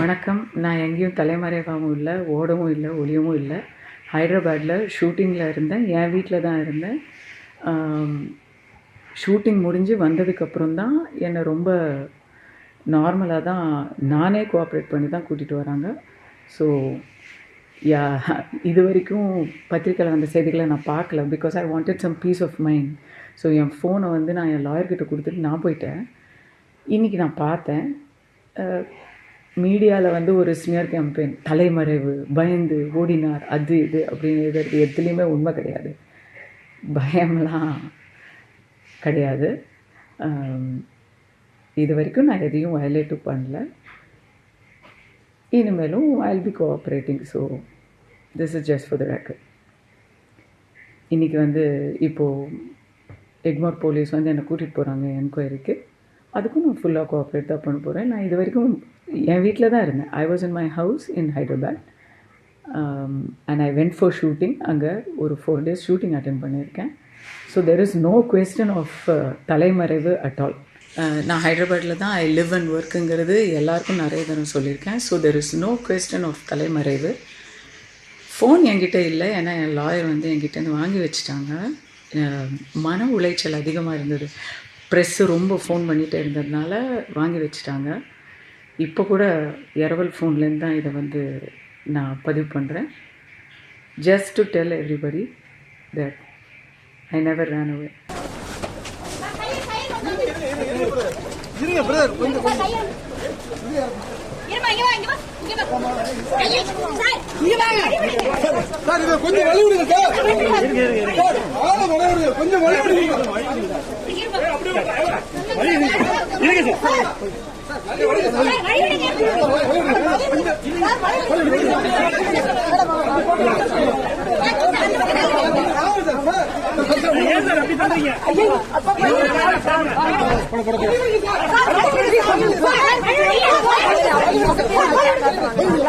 வணக்கம். நான் எங்கேயும் தலைமறைவாகவும் இல்லை ஓடவும் இல்லை ஒளியவும் இல்லை. ஹைதராபாத்தில் ஷூட்டிங்கில் இருந்தேன். என் வீட்டில் தான் இருந்தேன். ஷூட்டிங் முடிஞ்சு வந்ததுக்கப்புறம் தான் என்னை ரொம்ப நார்மலாக தான் நானே கோஆப்ரேட் பண்ணி தான் கூட்டிகிட்டு வராங்க. ஸோ யா இது வரைக்கும் பத்திரிக்கையில் வந்த செய்திகளை நான் பார்க்கல. Because I wanted some peace of mind so என் ஃபோனை வந்து நான் என் லாயர்கிட்ட கொடுத்துட்டு நான் போயிட்டேன். இன்றைக்கி நான் பார்த்தேன். மீடியாவில் வந்து ஒரு ஸ்மியர் கேம்பெயின் தலைமறைவு பயந்து ஓடினார் அது இது அப்படின்னு எத்துலேயுமே உண்மை கிடையாது. பயம்லாம் கிடையாது. இது வரைக்கும் நான் எதையும் வயலேட்டும் பண்ணல. இனிமேலும் I'll be cooperating so this is just for the record இன்றைக்கி வந்து இப்போது எக்மோர் போலீஸ் வந்து என்னை கூட்டிகிட்டு போகிறாங்க என்கொயரிக்கு அதுக்கும் நான் ஃபுல்லாக கோஆப்ரேட் தான் பண்ண போகிறேன் நான் இது வரைக்கும் என் வீட்டில் தான் இருந்தேன். I was in my house in Hyderabad and I went for shooting அங்கே ஒரு ஃபோர் டேஸ் ஷூட்டிங் அட்டன் பண்ணியிருக்கேன். So there is no question of தலைமறைவு அட் ஆல் uh, நான் ஹைதராபாத்தில் தான் ஐ லிவ் அண்ட் ஒர்க்குங்கிறது எல்லாருக்கும் நிறைய தரம் சொல்லியிருக்கேன். So there is no question of தலைமறைவு. ஃபோன் என்கிட்ட இல்லை. ஏன்னா என் லாயர் வந்து என்கிட்டேருந்து வாங்கி வச்சுட்டாங்க. Uh, மன உளைச்சல் அதிகமாக இருந்தது. ப்ரெஸ்ஸு ரொம்ப ஃபோன் பண்ணிகிட்டே இருந்ததுனால வாங்கி வச்சுட்டாங்க இப்போ கூட இரவல் ஃபோன்லேருந்து தான் இதை வந்து நான் பதிவு பண்ணுறேன் just to tell everybody that I never ran away இருங்க பிரதர் கொஞ்சம் கொஞ்சம் சார் இதை கொஞ்சம் வழி விடுங்க சார் கொஞ்சம் வழி விடுங்க இருங்க